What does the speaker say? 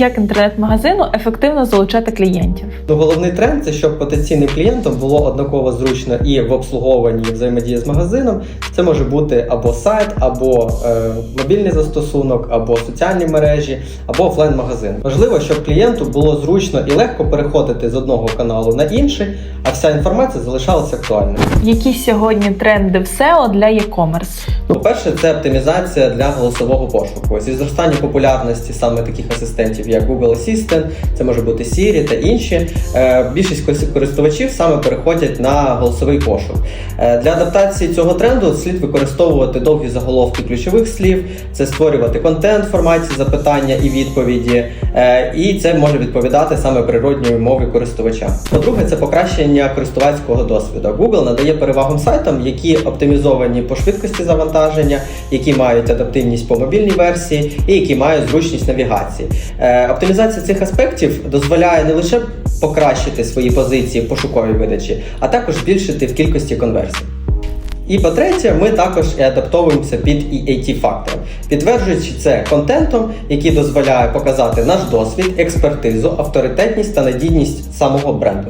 як інтернет-магазину ефективно залучати клієнтів? Ну, головний тренд це щоб потенційним клієнтам було однаково зручно і в обслуговуванні і взаємодії з магазином. Це може бути або сайт, або е, мобільний застосунок, або соціальні мережі, або офлайн-магазин. Важливо, щоб клієнту було зручно і легко переходити з одного каналу на інший, а вся інформація залишалася актуальною. Які сьогодні тренди в SEO для e-commerce? Ну, По-перше, це оптимізація для голосового пошуку. Зі зростання популярності саме таких асистентів, як Google Assistant, це може бути Siri та інші. е, Більшість користувачів саме переходять на голосовий пошук. Е, Для адаптації цього тренду слід використовувати довгі заголовки ключових слів, це створювати контент в форматі запитання і відповіді, е, і це може відповідати саме природньою мовою користувача. По-друге, це покращення користувацького досвіду. Google надає перевагу сайтам, які оптимізовані по швидкості завантаження, які мають адаптивність по мобільній версії і які мають зручність навігації. Е, Оптимізація цих аспектів дозволяє не лише покращити свої позиції в пошуковій видачі, а також збільшити в кількості конверсій. І по-третє, ми також і адаптовуємося під EAT фактор, підтверджуючи це контентом, який дозволяє показати наш досвід, експертизу, авторитетність та надійність самого бренду.